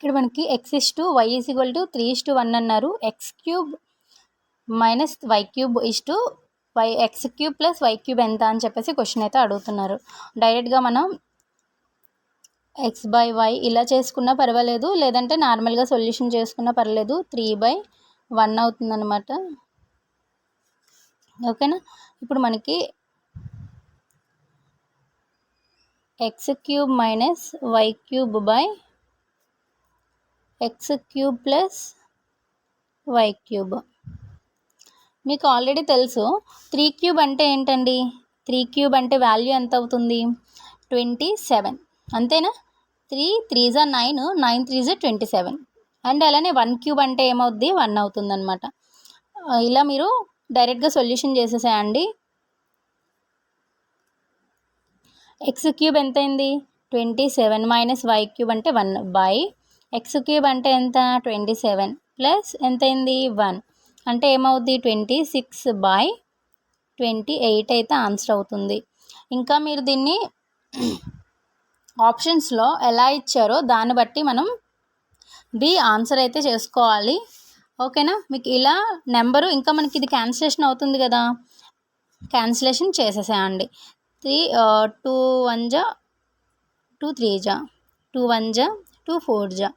ఇక్కడ మనకి x is to y is equal to three is to one అన్నారు. X cube minus y cube is to y x cube plus y cube ఎంత అని చెప్పేసి question అయితే అడుగుతున్నారు. డైరెక్ట్గా మనం ఎక్స్ బై వై ఇలా చేసుకున్నా పర్వాలేదు లేదంటే నార్మల్గా సొల్యూషన్ చేసుకున్నా పర్లేదు త్రీ బై వన్ అవుతుందన్నమాట. ఓకేనా ఇప్పుడు మనకి x cube minus y cube by x cube plus y cube. మీకు ఆల్రెడీ తెలుసు త్రీ క్యూబ్ అంటే ఏంటండి? త్రీ క్యూబ్ అంటే వాల్యూ ఎంత అవుతుంది? Twenty seven. అంతేనా? త్రీ త్రీ జా నైన్ నైన్ త్రీ జా ట్వంటీ సెవెన్. అండ్ అలానే వన్ క్యూబ్ అంటే ఏమవుద్ది? వన్ అవుతుంది అనమాట ఇలా మీరు డైరెక్ట్గా సొల్యూషన్ చేసేసేయండి. ఎక్స్ క్యూబ్ ఎంత అయింది twenty seven minus y cube అంటే వన్ బై ఎక్స్ క్యూబ్ అంటే ఎంత? ట్వంటీ సెవెన్ ప్లస్ ఎంత అయింది? వన్ అంటే ఏమవుద్ది? Twenty six by twenty eight అయితే ఆన్సర్ అవుతుంది. ఇంకా మీరు దీన్ని ఆప్షన్స్లో ఎలా ఇచ్చారో దాన్ని బట్టి మనం బి ఆన్సర్ అయితే చేసుకోవాలి. ఓకేనా మీకు ఇలా నెంబరు ఇంకా మనకి ఇది క్యాన్సిలేషన్ అవుతుంది కదా? క్యాన్సిలేషన్ చేసేసేయండి. త్రీ టూ వన్ జా? టూ త్రీ జా? టూ వన్ జా? టూ ఫోర్ జా.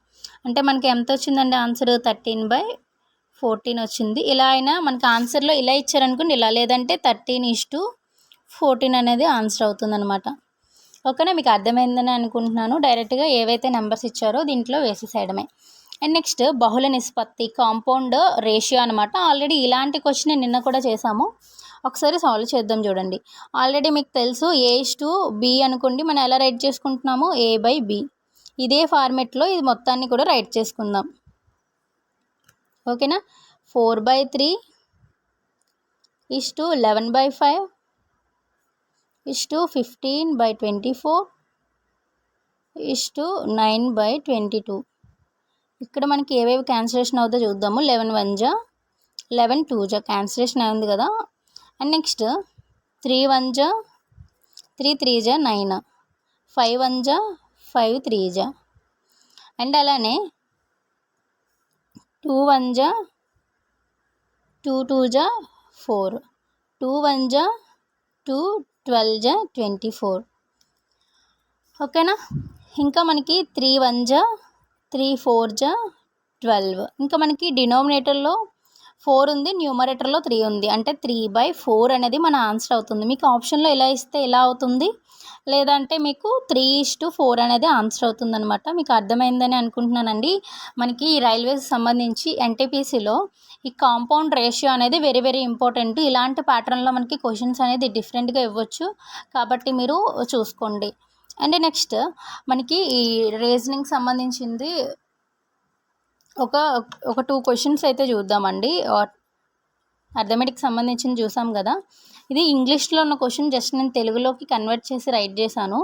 అంటే మనకి ఎంత వచ్చిందండి ఆన్సర్? థర్టీన్ బై ఫోర్టీన్ వచ్చింది. ఇలా అయినా మనకి ఆన్సర్లో ఇలా ఇచ్చారనుకోండి ఇలా లేదంటే థర్టీన్ ఇస్ టు ఫోర్టీన్ అనేది ఆన్సర్ అవుతుందన్నమాట. ఓకేనా? మీకు అర్థమైందని అనుకుంటున్నాను. డైరెక్ట్గా ఏవైతే నెంబర్స్ ఇచ్చారో దీంట్లో వేసేసేయడమే. అండ్ నెక్స్ట్ బహుళ నిష్పత్తి కాంపౌండ్ రేషియో అనమాట ఆల్రెడీ ఇలాంటి క్వశ్చన్ నిన్న కూడా చేసాము ఒకసారి సాల్వ్ చేద్దాం చూడండి. ఆల్రెడీ మీకు తెలుసు ఏ టు బి అనుకోండి మనం ఎలా రైట్ చేసుకుంటున్నాము? ఏ బై బి ఇదే ఫార్మెట్లో ఇది మొత్తాన్ని కూడా రైట్ చేసుకుందాం. ఓకేనా? Four by three is to eleven by five is to fifteen by twenty four is to nine by twenty two. ఇక్కడ మనకి ఏవేవి క్యాన్సిలేషన్ అవుతుందో చూద్దాము. లెవెన్ వన్ జా లెవెన్ టూ జా. క్యాన్సిలేషన్ అయింది కదా. అండ్ నెక్స్ట్ త్రీ వన్ జా త్రీ త్రీ జా నైన్ ఫైవ్ వన్ జా ఫైవ్ త్రీ జా. అండ్ అలానే టూ వన్ జా టూ టూ జా ఫోర్. టూ వన్ జా టూ ట్వెల్వ్ జా ట్వంటీ ఫోర్. ఓకేనా? ఇంకా మనకి త్రీ వన్ జా త్రీ ఫోర్ జా ట్వెల్వ్. ఇంకా మనకి డినోమినేటర్లో ఫోర్ ఉంది న్యూమరేటర్లో త్రీ ఉంది. అంటే త్రీ బై ఫోర్ అనేది మన ఆన్సర్ అవుతుంది. మీకు ఆప్షన్లో ఎలా ఇస్తే ఎలా అవుతుంది? లేదంటే మీకు త్రీ ఇస్ టు ఫోర్ అనేది ఆన్సర్ అవుతుంది అనమాట మీకు అర్థమైందని అనుకుంటున్నానండి. మనకి ఈ రైల్వేస్ సంబంధించి ఎన్టీపీసీలో ఈ కాంపౌండ్ రేషియో అనేది వెరీ వెరీ ఇంపార్టెంట్. ఇలాంటి ప్యాటర్న్లో మనకి క్వశ్చన్స్ అనేది డిఫరెంట్గా ఇవ్వచ్చు. కాబట్టి మీరు చూసుకోండి. అండ్ నెక్స్ట్ మనకి ఈ రీజనింగ్ సంబంధించింది ఒక ఒక టూ క్వశ్చన్స్ అయితే చూద్దామండి. అర్థమెటిక్ సంబంధించిన చూసాం కదా. ఇది ఇంగ్లీష్లో ఉన్న క్వశ్చన్ జస్ట్ నేను తెలుగులోకి కన్వర్ట్ చేసి రైట్ చేశాను.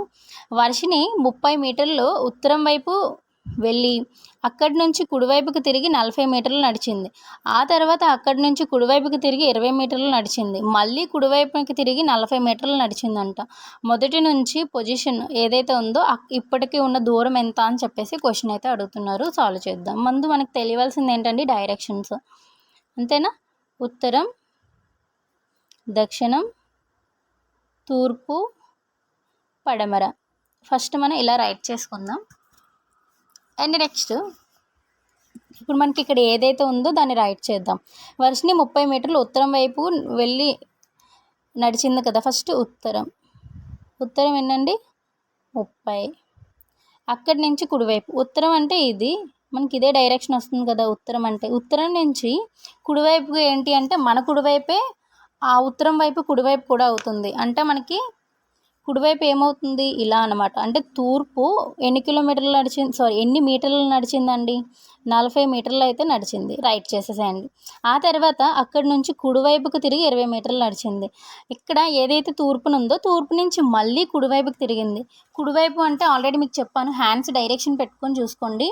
వర్షిని ముప్పై మీటర్లు ఉత్తరం వైపు వెళ్ళి అక్కడి నుంచి కుడివైపుకి తిరిగి నలభై మీటర్లు నడిచింది. ఆ తర్వాత అక్కడి నుంచి కుడివైపుకి తిరిగి ఇరవై మీటర్లు నడిచింది. మళ్ళీ కుడివైపుకి తిరిగి నలభై మీటర్లు నడిచిందంట. మొదటి నుంచి పొజిషన్ ఏదైతే ఉందో ఇప్పటికీ ఉన్న దూరం ఎంత అని చెప్పేసి క్వశ్చన్ అయితే అడుగుతున్నారు. సాల్వ్ చేద్దాం. ముందు మనకు తెలియవలసింది ఏంటండి? డైరెక్షన్స్. అంతేనా? ఉత్తరం దక్షిణం తూర్పు పడమర. ఫస్ట్ మనం ఇలా రైట్ చేసుకుందాం. అండ్ నెక్స్ట్ ఇప్పుడు మనకి ఇక్కడ ఏదైతే ఉందో దాన్ని రైట్ చేద్దాం. వర్షిని ముప్పై మీటర్లు ఉత్తరం వైపు వెళ్ళి నడిచింది కదా ఫస్ట్ ఉత్తరం. ఉత్తరం ఏంటండి ముప్పై. అక్కడి నుంచి కుడివైపు. ఉత్తరం అంటే ఇది మనకి ఇదే డైరెక్షన్ వస్తుంది కదా ఉత్తరం అంటే. ఉత్తరం నుంచి కుడివైపు ఏంటి అంటే మన కుడివైపే ఆ ఉత్తరం వైపు కుడివైపు కూడా అవుతుంది. అంటే మనకి కుడివైపు ఏమవుతుంది? ఇలా అనమాట అంటే తూర్పు ఎన్ని కిలోమీటర్లు నడిచింది సారీ ఎన్ని మీటర్లు నడిచిందండి? నలభై మీటర్లు అయితే నడిచింది. రైట్ చేసేసేయండి. ఆ తర్వాత అక్కడి నుంచి కుడివైపుకు తిరిగి ఇరవై మీటర్లు నడిచింది. ఇక్కడ ఏదైతే తూర్పునుందో తూర్పు నుంచి మళ్ళీ కుడివైపుకి తిరిగింది. కుడివైపు అంటే ఆల్రెడీ మీకు చెప్పాను హ్యాండ్స్ డైరెక్షన్ పెట్టుకొని చూసుకోండి.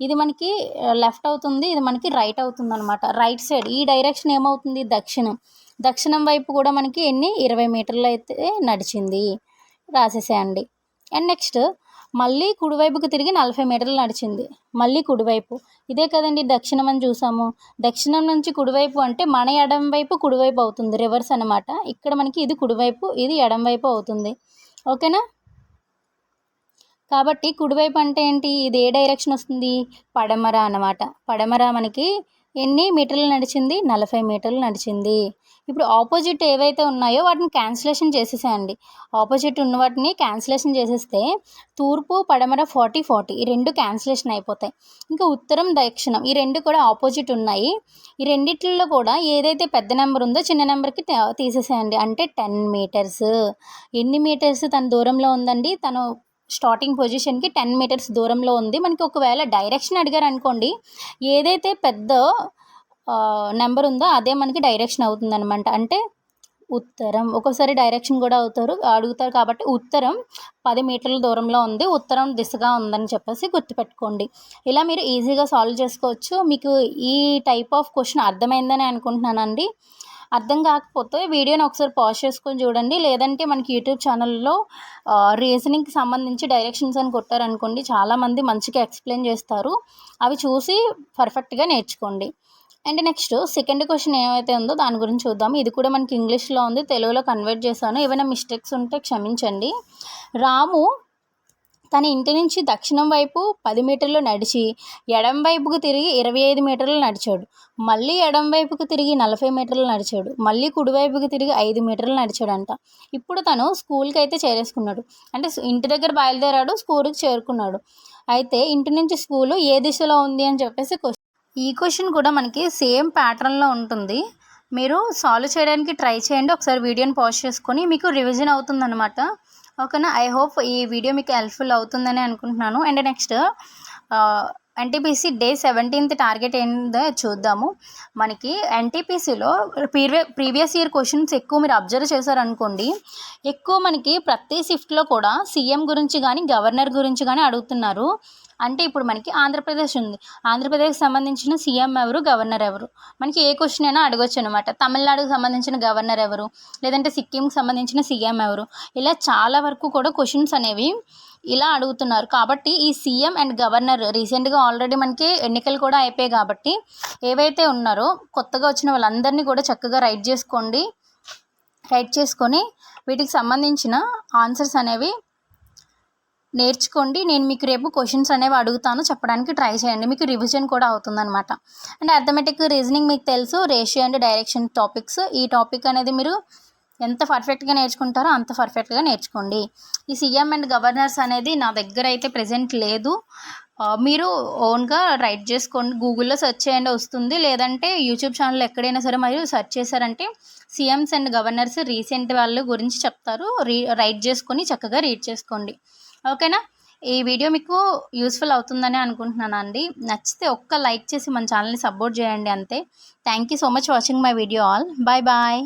ఇది మనకి uh, లెఫ్ట్ అవుతుంది ఇది మనకి రైట్ అవుతుంది అనమాట రైట్ సైడ్ ఈ డైరెక్షన్ ఏమవుతుంది? దక్షిణం. దక్షిణం వైపు కూడా మనకి ఎన్ని? ఇరవై మీటర్లు అయితే నడిచింది. రాసేసేయండి. అండ్ నెక్స్ట్ మళ్ళీ కుడివైపుకు తిరిగి నలభై మీటర్లు నడిచింది. మళ్ళీ కుడివైపు. ఇదే కదండి దక్షిణం అని చూసాము. దక్షిణం నుంచి కుడివైపు అంటే మన ఎడం వైపు కుడివైపు అవుతుంది. రివర్స్ అనమాట ఇక్కడ మనకి ఇది కుడివైపు ఇది ఎడం వైపు అవుతుంది. ఓకేనా కాబట్టి కుడివైపు అంటే ఏంటి? ఇది ఏ డైరెక్షన్ వస్తుంది? పడమర అనమాట పడమర మనకి ఎన్ని మీటర్లు నడిచింది? నలభై మీటర్లు నడిచింది. ఇప్పుడు ఆపోజిట్ ఏవైతే ఉన్నాయో వాటిని క్యాన్సిలేషన్ చేసేసేయండి. ఆపోజిట్ ఉన్న వాటిని క్యాన్సిలేషన్ చేసేస్తే తూర్పు పడమర ఫార్టీ ఫార్టీ ఈ రెండు క్యాన్సిలేషన్ అయిపోతాయి. ఇంకా ఉత్తరం దక్షిణం ఈ రెండు కూడా ఆపోజిట్ ఉన్నాయి. ఈ రెండిట్లో కూడా ఏదైతే పెద్ద నెంబర్ ఉందో చిన్న నెంబర్కి తీసేసేయండి. అంటే టెన్ మీటర్స్. ఎన్ని మీటర్స్ తన దూరంలో ఉందండి? తను స్టార్టింగ్ పొజిషన్కి టెన్ మీటర్స్ దూరంలో ఉంది. మనకి ఒకవేళ డైరెక్షన్ అడిగారు అనుకోండి ఏదైతే పెద్ద నెంబర్ ఉందో అదే మనకి డైరెక్షన్ అవుతుంది అనమాట అంటే ఉత్తరం ఒక్కోసారి డైరెక్షన్ కూడా అవుతారు అడుగుతారు కాబట్టి ఉత్తరం పది మీటర్ల దూరంలో ఉంది ఉత్తరం దిశగా ఉందని చెప్పేసి గుర్తుపెట్టుకోండి. ఇలా మీరు ఈజీగా సాల్వ్ చేసుకోవచ్చు. మీకు ఈ టైప్ ఆఫ్ క్వశ్చన్ అర్థమైందని అనుకుంటున్నానండి. అర్థం కాకపోతే వీడియోని ఒకసారి పాజ్ చేసుకొని చూడండి. లేదంటే మనకి యూట్యూబ్ ఛానల్లో రీజనింగ్కి సంబంధించి డైరెక్షన్స్ అని కొట్టారనుకోండి చాలామంది మంచిగా ఎక్స్ప్లెయిన్ చేస్తారు. అవి చూసి పర్ఫెక్ట్గా నేర్చుకోండి. అండ్ నెక్స్ట్ సెకండ్ క్వశ్చన్ ఏమైతే ఉందో దాని గురించి చూద్దాం. ఇది కూడా మనకి ఇంగ్లీష్లో ఉంది. తెలుగులో కన్వర్ట్ చేశాను. ఏమైనా మిస్టేక్స్ ఉంటే క్షమించండి. రాము తన ఇంటి నుంచి దక్షిణం వైపు పది మీటర్లు నడిచి ఎడం వైపుకు తిరిగి ఇరవై ఐదు మీటర్లు నడిచాడు. మళ్ళీ ఎడం వైపుకు తిరిగి నలభై మీటర్లు నడిచాడు. మళ్ళీ కుడివైపుకి తిరిగి ఐదు మీటర్లు నడిచాడంట. ఇప్పుడు తను స్కూల్కి అయితే చేరేసుకున్నాడు. అంటే ఇంటి దగ్గర బయలుదేరాడు స్కూల్కి చేరుకున్నాడు. అయితే ఇంటి నుంచి స్కూలు ఏ దిశలో ఉంది అని చెప్పేసి క్వశ్చన్ ఈ క్వశ్చన్ కూడా మనకి సేమ్ ప్యాటర్న్లో ఉంటుంది. మీరు సాల్వ్ చేయడానికి ట్రై చేయండి. ఒకసారి వీడియోని పాజ్ చేసుకొని మీకు రివిజన్ అవుతుందన్నమాట. ఓకేనా? ఐ హోప్ ఈ వీడియో మీకు హెల్ప్ఫుల్ అవుతుందని అనుకుంటున్నాను. And next NTPC day seventeenth target ఏందో చూద్దాము. మనకి ఎన్టీపీసీలో ప్రీవియ ప్రీవియస్ ఇయర్ క్వశ్చన్స్ ఎక్కువ మీరు అబ్జర్వ్ చేశారనుకోండి ఎక్కువ మనకి ప్రతి షిఫ్ట్లో కూడా సీఎం గురించి కానీ గవర్నర్ గురించి కానీ అడుగుతున్నారు. అంటే ఇప్పుడు మనకి ఆంధ్రప్రదేశ్ ఉంది. ఆంధ్రప్రదేశ్కి సంబంధించిన సీఎం ఎవరు గవర్నర్ ఎవరు? మనకి ఏ క్వశ్చన్ అయినా అడగొచ్చు అనమాట తమిళనాడుకు సంబంధించిన గవర్నర్ ఎవరు? లేదంటే సిక్కింకి సంబంధించిన సీఎం ఎవరు? ఇలా చాలా వరకు కూడా క్వశ్చన్స్ అనేవి ఇలా అడుగుతున్నారు. కాబట్టి ఈ సీఎం అండ్ గవర్నర్ రీసెంట్గా ఆల్రెడీ మనకి ఎన్నికలు కూడా అయిపోయాయి కాబట్టి ఏవైతే ఉన్నారో కొత్తగా వచ్చిన వాళ్ళందరినీ కూడా చక్కగా రైట్ చేసుకోండి. రైట్ చేసుకొని వీటికి సంబంధించిన ఆన్సర్స్ అనేవి నేర్చుకోండి. నేను మీకు రేపు క్వశ్చన్స్ అనేవి అడుగుతాను. చెప్పడానికి ట్రై చేయండి. మీకు రివిజన్ కూడా అవుతుందన్నమాట. అండ్ అర్థమెటిక్ రీజనింగ్ మీకు తెలుసు. రేషియో అండ్ డైరెక్షన్ టాపిక్స్ ఈ టాపిక్ అనేది మీరు ఎంత పర్ఫెక్ట్గా నేర్చుకుంటారో అంత పర్ఫెక్ట్గా నేర్చుకోండి. ఈ సీఎం అండ్ గవర్నర్స్ అనేది నా దగ్గర అయితే ప్రజెంట్ లేదు. మీరు ఓన్గా రైట్ చేసుకోండి. గూగుల్లో సెర్చ్ చేయండి వస్తుంది. లేదంటే యూట్యూబ్ ఛానల్ ఎక్కడైనా సరే మరియు సెర్చ్ చేశారంటే సీఎంస్ అండ్ గవర్నర్స్ రీసెంట్ వాళ్ళ గురించి చెప్తారు. రీ రైట్ చేసుకొని చక్కగా రీడ్ చేసుకోండి. ఓకేనా ఈ వీడియో మీకు యూస్ఫుల్ అవుతుందని అనుకుంటున్నాను అండి నచ్చితే ఒక్క లైక్ చేసి మన ఛానల్ని సపోర్ట్ చేయండి అంతే. Thank you so much watching my video all bye bye